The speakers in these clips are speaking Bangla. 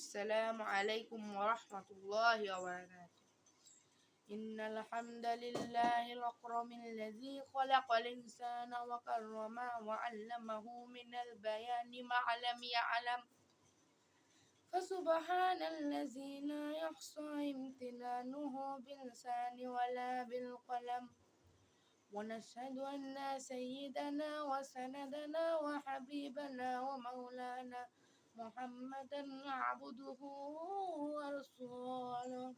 السلام عليكم ورحمة الله وبركاته. إن الحمد لله الأكرم الذي خلق الإنسان وكرمه وعلمه من البيان ما لم يعلم. فسبحان الذي لا يحصى امتنانه باللسان ولا بالقلم. ونشهد أن سيدنا وسندنا وحبيبنا ومولانا محمدا عبده ورسوله.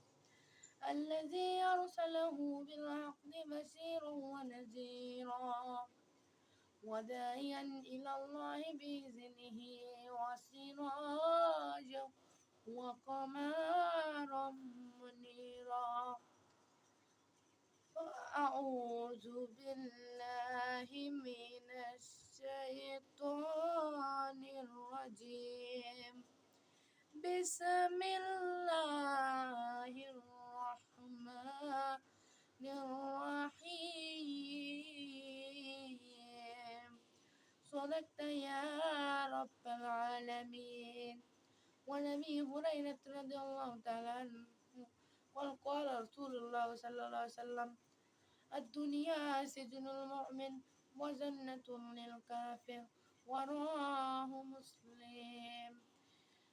الذي أرسله بالحق بشيرا ونذيرا. وداعيا إلى الله بإذنه وسراجا وقمرا منيرا. أعوذ بالله من الشيطان الرجيم. بسم الله الرحمن الرحيم صدقت يا رب العالمين ونبي هريرة رضي الله تعالى عنه وقال رسول الله صلى الله عليه وسلم الدنيا سجن المؤمن وجنة للكافر وراه مسلم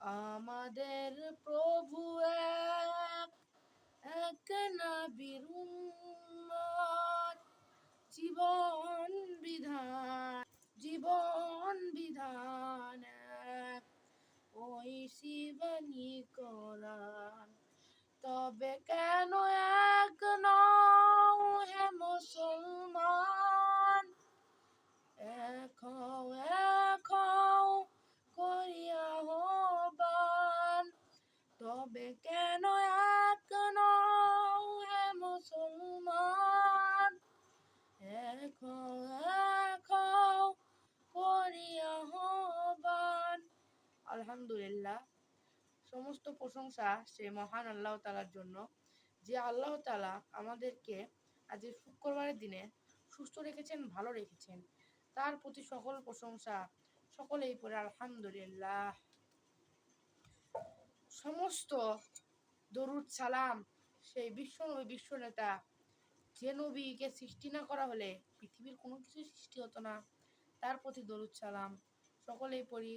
আমাদের প্রভু এক জীবন বিধান জীবন বিধান ওই শিবানী কোরআন তবে কেন এক হে মুসলমান? এক আলহামদুলিল্লাহ। সমস্ত প্রশংসা সে মহান আল্লাহ তালার জন্য। যে আল্লাহ তালা আমাদেরকে আজ এই শুক্রবারের দিনে সুস্থ রেখেছেন, ভালো রেখেছেন, তার প্রতি সকল প্রশংসা সকলেই পরে আলহামদুলিল্লাহ। সমস্ত দরুদ সালাম সেই বিশ্বনবী বিশ্ব নেতা যে নবীকে সৃষ্টি না করা হলে পৃথিবীর কোনো কিছু সৃষ্টি হতো না। তার প্রতি দরুদ সালাম সকলেই পড়ি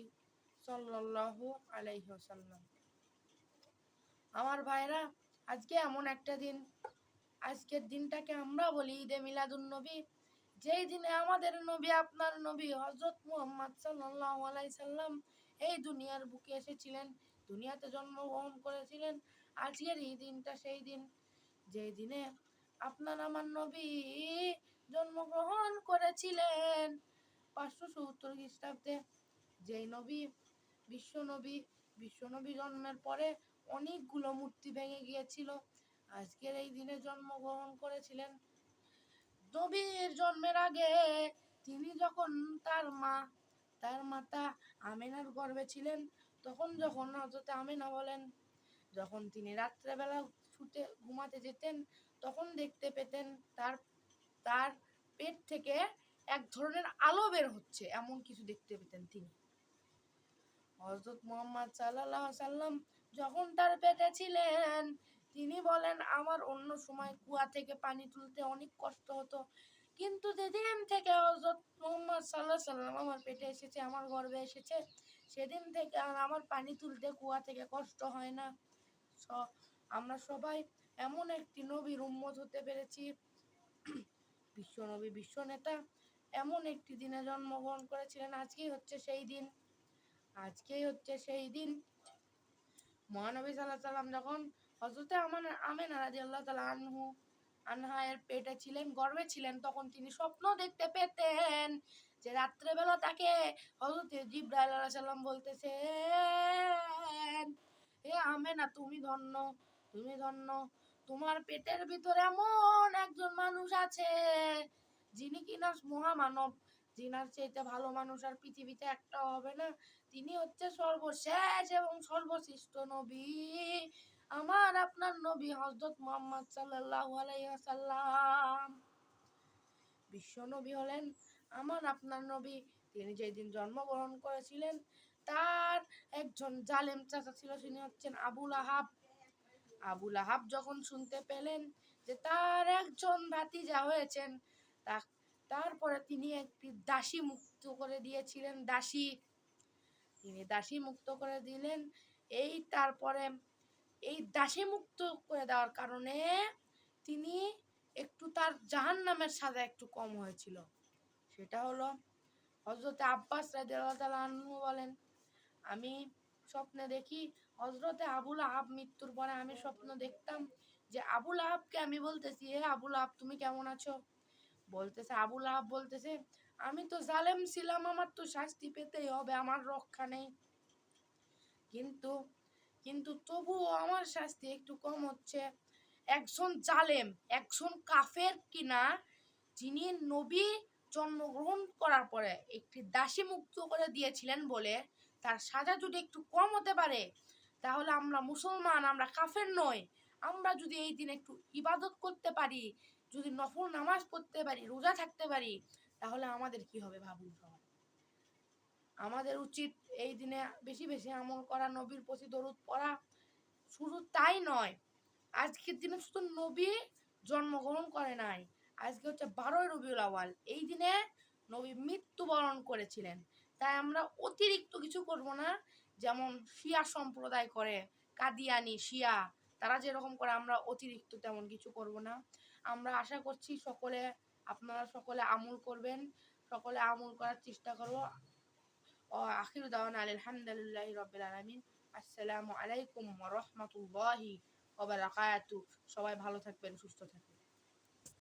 আমার ভাইরা, আজকে এমন একটা দিন। আজকের দিনটাকে আমরা বলি ঈদে মিলাদুল নবী। যেই দিনে আমাদের নবী, আপনার নবী হজরত মুহাম্মদ সাল্লাল্লাহু আলাইহি সাল্লাম এই দুনিয়ার বুকে এসেছিলেন, দুনিয়াতে জন্মগ্রহণ করেছিলেন। আজকের এই দিনটা সেই দিন। যেই দিনে আপনার আমার নবী জন্মগ্রহণ করেছিলেন। পাঁচশো সত্তর খ্রিস্টাব্দে যেই নবী বিশ্ব নবী বিশ্ব নবী জন্মের পরে অনেকগুলো মূর্তি ভেঙে গিয়েছিল। আজকের এই দিনে জন্মগ্রহণ করেছিলেন। নবীর জন্মের আগে তিনি যখন তার মা, তার মাতা আমেনার গর্ভে ছিলেন, তখন যখন হজরত আমেনা বলেন, যখন তিনি রাত্রেবেলা শুতে ঘুমাতে যেতেন, তখন দেখতে পেতেন তার তার পেট থেকে এক ধরনের আলো বের হচ্ছে, এমন কিছু দেখতে পেতেন তিনি। হজরত মোহাম্মদ সাল্লাহ সাল্লাম যখন তার পেটে ছিলেন, তিনি বলেন, আমার অন্য সময় কুয়া থেকে পানি তুলতে অনেক কষ্ট হতো। কিন্তু যেদিন থেকে হজরত মোহাম্মদ সাল্লাহ সাল্লাম আমার পেটে এসেছে, আমার গর্ভে এসেছে, সেদিন থেকে আর আমার পানি তুলতে কুয়া থেকে কষ্ট হয় না। আমরা সবাই এমন একটি নবীর উম্মত হতে পেরেছি। বিশ্ব নবী, বিশ্ব নেতা এমন একটি দিনে জন্মগ্রহণ করেছিলেন। আজকেই হচ্ছে সেই দিন। আজকেই হচ্ছে সেই দিন। মহানবী সাল্লাহ সাল্লাম যখন হজরতে আমার আমেন রাজি আল্লাহ তালা আনহু আনহায়ের পেটে ছিলেন গর্বে ছিলেন, তখন তিনি স্বপ্ন দেখতে পেতেন যে রাত্রেবেলা তাকে হজরত জিব্রাইল আলাইহিস সালাম বলতেছেন, হে আমেনা, তুমি ধন্য তুমি ধন্য। তোমার পেটের ভিতরে এমন একজন মানুষ আছে যিনি কিনা মহামানব যিনার চাইতে ভালো মানুষ আর পৃথিবীতে একটাও হবে না, তিনি হচ্ছে সর্বশেষ এবং সর্বশ্রেষ্ঠ নবী। আমার আপনার নবী হজরত মোহাম্মদ সাল্লাল্লাহু আলাইহি ওয়াসাল্লাম। বিশ্ব নবী হলেন আমার আপনার নবী। তিনি যেদিন জন্মগ্রহণ করেছিলেন, তার একজন জালেম চাচা ছিল, তিনি হচ্ছেন আবুল আহাব আবুল আহাব যখন শুনতে পেলেন যে তার একজন ভাতিজা হয়েছেন তা- তারপরে তিনি একটি দাসী মুক্ত করে দিয়েছিলেন, দাসী, তিনি দাসী মুক্ত করে দিলেন। এই তারপরে, এই দাসী মুক্ত করে দেওয়ার কারণে তিনি একটু তার জাহান নামের সাজা একটু কম হয়েছিল। সেটা হলো হজরতে আব্বাস তাআলা বলেন, আমি স্বপ্নে দেখি হজরতে আবুল আহাব মৃত্যুর পরে আমি স্বপ্ন দেখতাম যে, আবুল আহাবকে আমি বলতেছি, হে আবুল আহাব, তুমি কেমন আছো? বলতেছে, আবুল আহাব বলতেছে, আমি তো জালেম ছিলাম, আমার তো শাস্তি পেতেই হবে, আমার রক্ষা নেই। কিন্তু কিন্তু তবুও আমার শাস্তি একটু কম হচ্ছে। একজন জালেম, একজন কাফের কিনা, যিনি নবী জন্মগ্রহণ করার পরে একটি দাসী মুক্ত করে দিয়েছিলেন বলে তার সাজা যদি একটু কম হতে পারে, তাহলে আমরা মুসলমান, আমরা কাফের নই। আমরা যদি এই দিন একটু ইবাদত করতে পারি যদি নফল নামাজ পড়তে পারি, রোজা থাকতে পারি, তাহলে আমাদের কি হবে ভাবুন সবাই? আমাদের উচিত এই দিনে বেশি বেশি আমল করা, নবীর প্রতি দরুদ পড়া। শুধু তাই নয়, আজকের দিনে শুধু নবী জন্মগ্রহণ করে নাই, আজকে হচ্ছে বারোই রবিউল আওয়াল এই দিনে নবী মৃত্যুবরণ করেছিলেন। তাই আমরা অতিরিক্ত কিছু করব না, যেমন শিয়া সম্প্রদায় করে, কাদিয়ানি, শিয়া, তারা যেরকম করে, আমরা অতিরিক্ত তেমন কিছু করব না। আমরা আশা করছি সকলে, আপনারা সকলে আমল করবেন, সকলে আমল করার চেষ্টা করব। আখির দাওয়ান আলহামদুলিল্লাহ রবিল আলমিন। আসসালামু আলাইকুম রহমতুল্লাহি সবাই ভালো থাকবেন, সুস্থ থাকবেন।